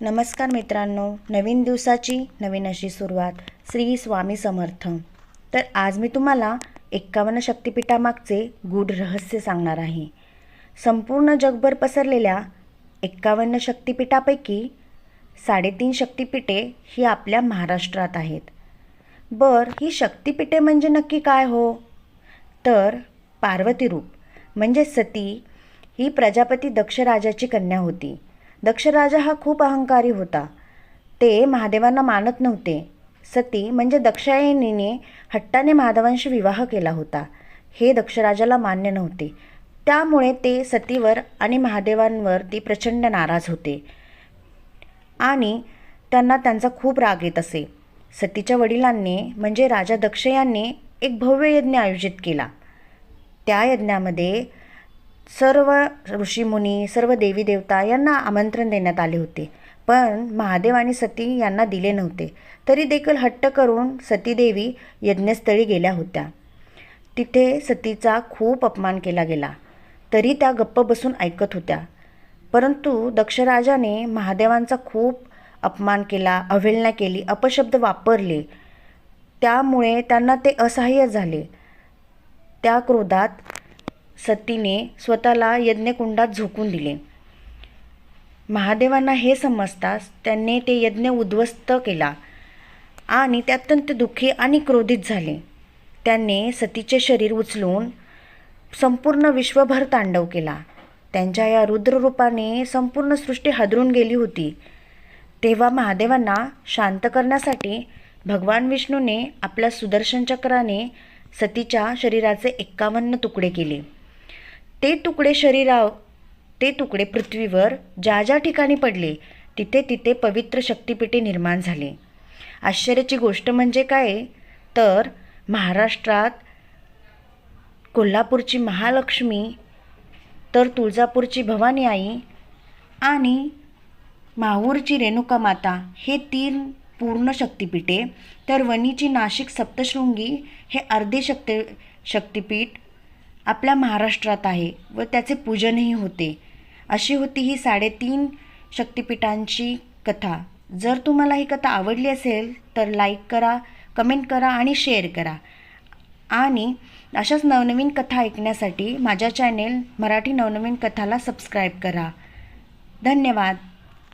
नमस्कार मित्रांनो नवीन दिवसाची नवीन अशी सुरुवात श्री स्वामी समर्थ. तर आज मी तुम्हाला एक्कावन्न शक्तिपीठामागचे गूढ रहस्य सांगणार आहे. संपूर्ण जगभर पसरलेल्या एक्कावन्न शक्तिपीठापैकी साडेतीन शक्तिपीठे ही आपल्या महाराष्ट्रात आहेत. बर ही शक्तिपीठे म्हणजे नक्की काय हो? तर पार्वती रूप म्हणजे सती ही प्रजापती दक्षराजाची कन्या होती. दक्षराजा हा खूप अहंकारी होता. ते महादेवांना मानत नव्हते. सती म्हणजे दक्षायणीने हट्टाने महादेवांशी विवाह केला होता. हे दक्षराजाला मान्य नव्हते. त्यामुळे ते सतीवर आणि महादेवांवर ती प्रचंड नाराज होते. आणि त्यांना त्यांचा खूप राग येत असे. सतीच्या वडिलांनी म्हणजे राजा दक्ष यांनी एक भव्य यज्ञ आयोजित केला. त्या यज्ञामध्ये सर्व ऋषीमुनी सर्व देवी देवता यांना आमंत्रण देण्यात आले होते. पण महादेव आणि सती यांना दिले नव्हते. तरी देखील हट्ट करून सतीदेवी यज्ञस्थळी गेल्या होत्या. तिथे सतीचा खूप अपमान केला गेला. तरी त्या गप्प बसून ऐकत होत्या. परंतु दक्षराजाने महादेवांचा खूप अपमान केला अवहेलना केली अपशब्द वापरले. त्यामुळे त्यांना ते असहाय्य झाले. त्या क्रोधात सतीने स्वतःला यज्ञकुंडात झोकून दिले. महादेवांना हे समजताच त्यांनी ते यज्ञ उद्ध्वस्त केला आणि ते अत्यंत दुःखी आणि क्रोधित झाले. त्यांनी सतीचे शरीर उचलून संपूर्ण विश्वभर तांडव केला. त्यांच्या या रुद्ररूपाने संपूर्ण सृष्टी हादरून गेली होती. तेव्हा महादेवांना शांत करण्यासाठी भगवान विष्णूने आपल्या सुदर्शन चक्राने सतीच्या शरीराचे एक्कावन्न तुकडे केले. ते तुकडे शरीराव ते तुकडे पृथ्वीवर ज्या ज्या ठिकाणी पडले तिथे तिथे पवित्र शक्तिपीठे निर्माण झाले. आश्चर्याची गोष्ट म्हणजे काय? तर महाराष्ट्रात कोल्हापूरची महालक्ष्मी तर तुळजापूरची भवानी आई आणि माहूरची रेणुका माता हे तीन पूर्ण शक्तिपीठे तर वणीची नाशिक सप्तशृंगी हे अर्धे शक्ती शक्तिपीठ आपल्या महाराष्ट्रात आहे व त्याचे पूजनही होते. अशी होती ही साडेतीन शक्तिपीठांची कथा. जर तुम्हाला ही कथा आवडली असेल तर लाईक करा कमेंट करा आणि शेअर करा. आणि अशाच नवनवीन कथा ऐकण्यासाठी माझ्या चॅनेल मराठी नवनवीन कथाला सबस्क्राईब करा. धन्यवाद.